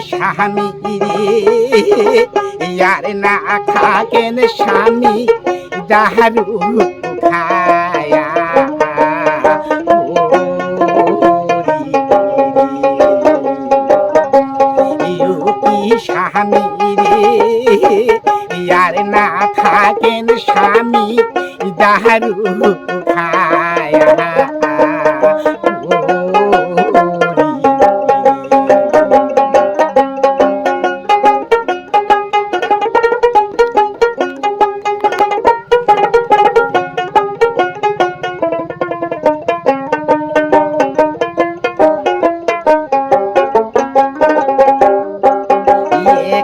স্বামী রে ইয়ার না থাকেন স্বামী দারু খায়া স্বামী রে ইয়ার না থাকেন স্বামী দারু খায়া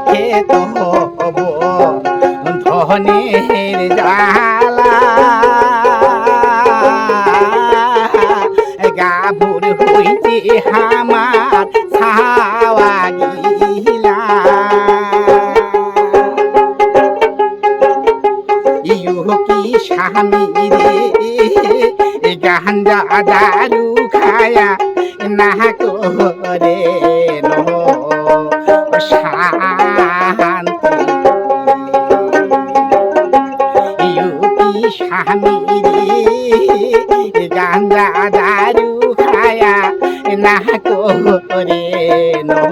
একে তো হব ধনের জালা গাভুর হইতে হামার ছাওয়া গিলা। কি স্বামী রে গাঞ্জা দারু খায়া না করে স্বামী রে গাঞ্জা দারু খায়া না করে নো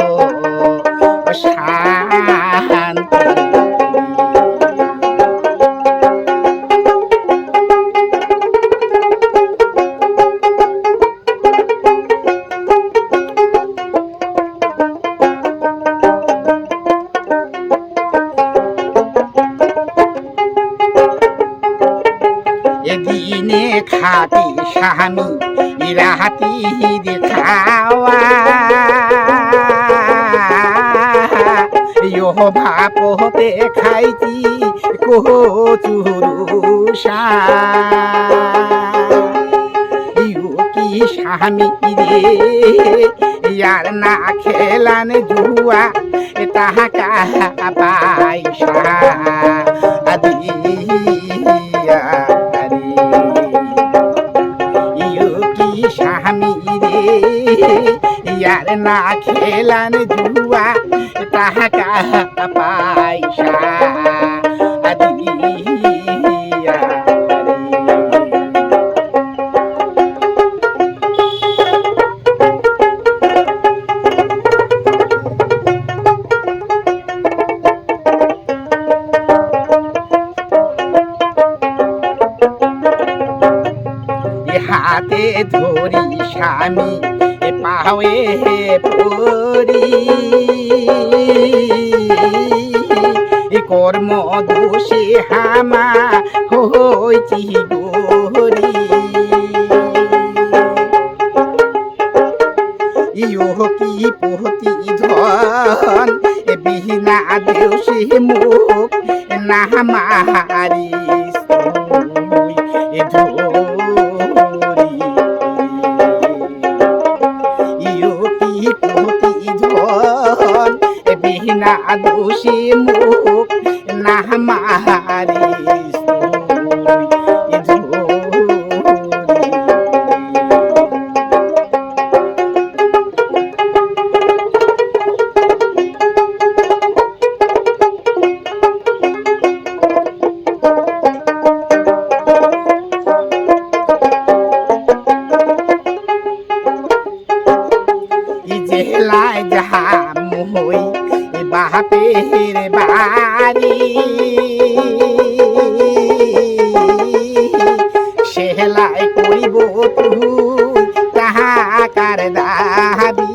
শান্তি এদিনে খাতি স্বামী রাতি দেখাওয়া। ইহ ভাপ হতে খাইছি কচুরুষা ইউ কি স্বামী রে? ইয়ার না খেলান জুয়া, তাহাকা পাইসা। দিয়া না খেলান জুয়া তাহাকা পাইসা হাতে ধরি স্বামী পাওয়ে পরি। কর্ম দোষে হামা হইছি গরি ইয়ো কি পতি ধন বিহীনা দেউসি মুখ, না মারিস তুই বিহীনা দোষী মুখ না মারিস ধরি বাপের বাড়ি সেলাই করিব তুই তাহাকার দাবি।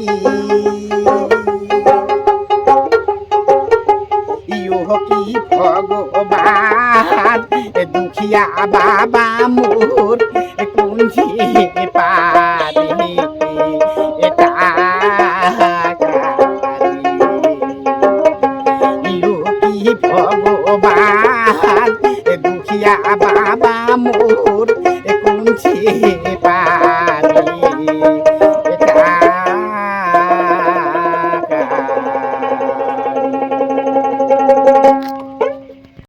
কি ভগবান দুখিয়া বাবা মোর কুঞ্জি পারে pa.